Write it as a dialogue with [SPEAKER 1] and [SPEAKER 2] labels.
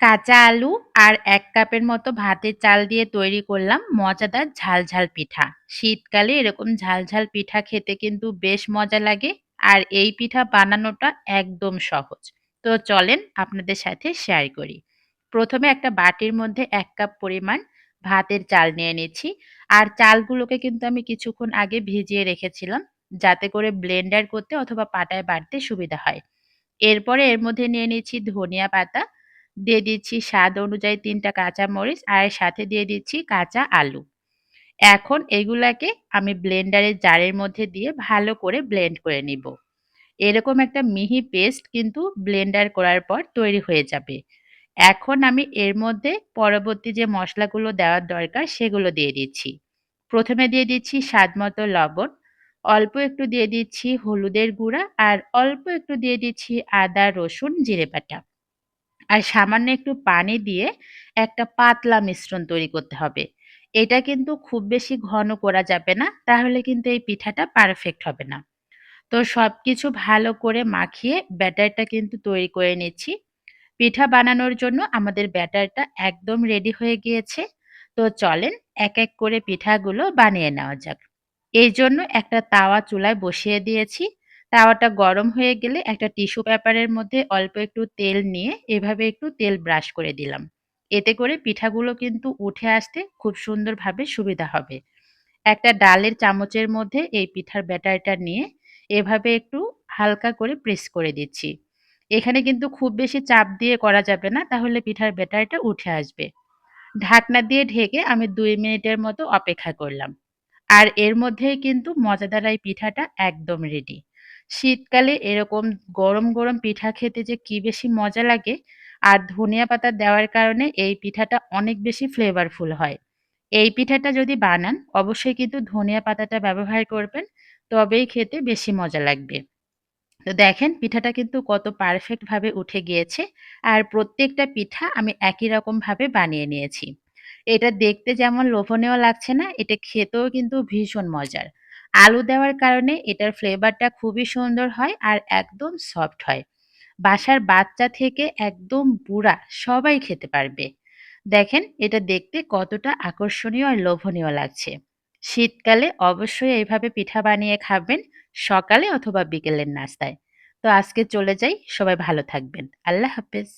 [SPEAKER 1] কাঁচা আলু আর এক কাপের মতো ভাতের চাল দিয়ে তৈরি করলাম মজাদার ঝাল, ঝাল পিঠা। শীতকালে এরকম ঝাল, ঝাল পিঠা খেতে কিন্তু বেশ মজা লাগে। আর এই পিঠা বানানোটা একদম সহজ। তো চলেন আপনাদের সাথে শেয়ার করি। প্রথমে একটা বাটির মধ্যে এক কাপ পরিমাণ ভাতের চাল নিয়ে নিচ্ছি। আর চালগুলোকে কিন্তু আমি কিছুক্ষণ আগে ভিজিয়ে রেখেছিলাম যাতে করে ব্লেন্ডার করতে অথবা পাটায় বাটতে সুবিধা হয়। এরপরে এর মধ্যে নিয়ে নিচ্ছি ধনিয়া পাতা দিয়ে দিচ্ছি স্বাদ অনুযায়ী ৩ টা কাঁচামরিচ আর সাথে দিয়ে দিচ্ছি কাঁচা আলু। এখন এগুলাকে আমি ব্লেন্ডারের জারের মধ্যে দিয়ে ভালো করে ব্লেন্ড করে নিব। এরকম একটা মিহি পেস্ট কিন্তু ব্লেন্ডার করার পর তৈরি হয়ে যাবে। এখন আমি এর মধ্যে পরবর্তী যে মশলাগুলো দেওয়ার দরকার সেগুলো দিয়ে দিচ্ছি। প্রথমে দিয়ে দিচ্ছি স্বাদমতো লবণ, অল্প একটু দিয়ে দিচ্ছি হলুদের গুঁড়া আর অল্প একটু দিয়ে দিচ্ছি আদা, রসুন, জিরে বাটা। আর সামান্য একটু পানি দিয়ে একটা পাতলা মিশ্রণ তৈরি করতে হবে। এটা কিন্তু খুব বেশি ঘন করা যাবে না, তাহলে কিন্তু এই পিঠাটা পারফেক্ট হবে না। তো সব কিছু ভালো করে মাখিয়ে ব্যাটারটা কিন্তু তৈরি করে নিচ্ছি। পিঠা বানানোর জন্য আমাদের ব্যাটারটা একদম রেডি হয়ে গিয়েছে। তো চলেন এক, এক করে পিঠাগুলো বানিয়ে নেওয়া যাক। এই জন্য একটা তাওয়া চুলায় বসিয়ে দিয়েছি। তাওয়াটা গরম হয়ে গেলে একটা টিস্যু পেপারের মধ্যে অল্প একটু তেল নিয়ে এভাবে একটু তেল ব্রাশ করে দিলাম। এতে করে পিঠাগুলো কিন্তু উঠে আসতে খুব সুন্দরভাবে সুবিধা হবে। একটা ডালের চামচের মধ্যে এই পিঠার ব্যাটারটা নিয়ে এভাবে একটু হালকা করে প্রেস করে দিচ্ছি। এখানে কিন্তু খুব বেশি চাপ দিয়ে করা যাবে না, তাহলে পিঠার ব্যাটারটা উঠে আসবে। ঢাকনা দিয়ে ঢেকে আমি দুই মিনিটের মতো অপেক্ষা করলাম। আর এর মধ্যেই কিন্তু মজাদার এই পিঠাটা একদম রেডি। শীতকালে এরকম গরম, গরম পিঠা খেতে যে কি বেশি মজা লাগে আর ধনিয়া পাতা দেওয়ার কারণে এই পিঠাটা অনেক বেশি ফ্লেভারফুল হয়। এই পিঠাটা যদি বানান অবশ্যই কিন্তু ধনিয়া পাতাটা ব্যবহার করবেন, তবেই খেতে বেশি মজা লাগবে। তো দেখেন পিঠাটা কিন্তু কত পারফেক্টভাবে উঠে গিয়েছে আর প্রত্যেকটা পিঠা আমি একই রকমভাবে বানিয়ে নিয়েছি। এটা দেখতে যেমন লোভনীয় লাগছে না, এটা খেতেও কিন্তু ভীষণ মজার। আলু দেওয়ার কারণে এটার ফ্লেভারটা খুবই সুন্দর হয় আর একদম সফট হয়। বাসার বাচ্চা থেকে একদম বুড়া সবাই খেতে পারবে। দেখেন এটা দেখতে কতটা আকর্ষণীয় আর লোভনীয় লাগছে। শীতকালে অবশ্যই এইভাবে পিঠা বানিয়ে খাবেন সকালে অথবা বিকেলের নাস্তায়। তো আজকে চলে যাই, সবাই ভালো থাকবেন। আল্লাহ হাফেজ।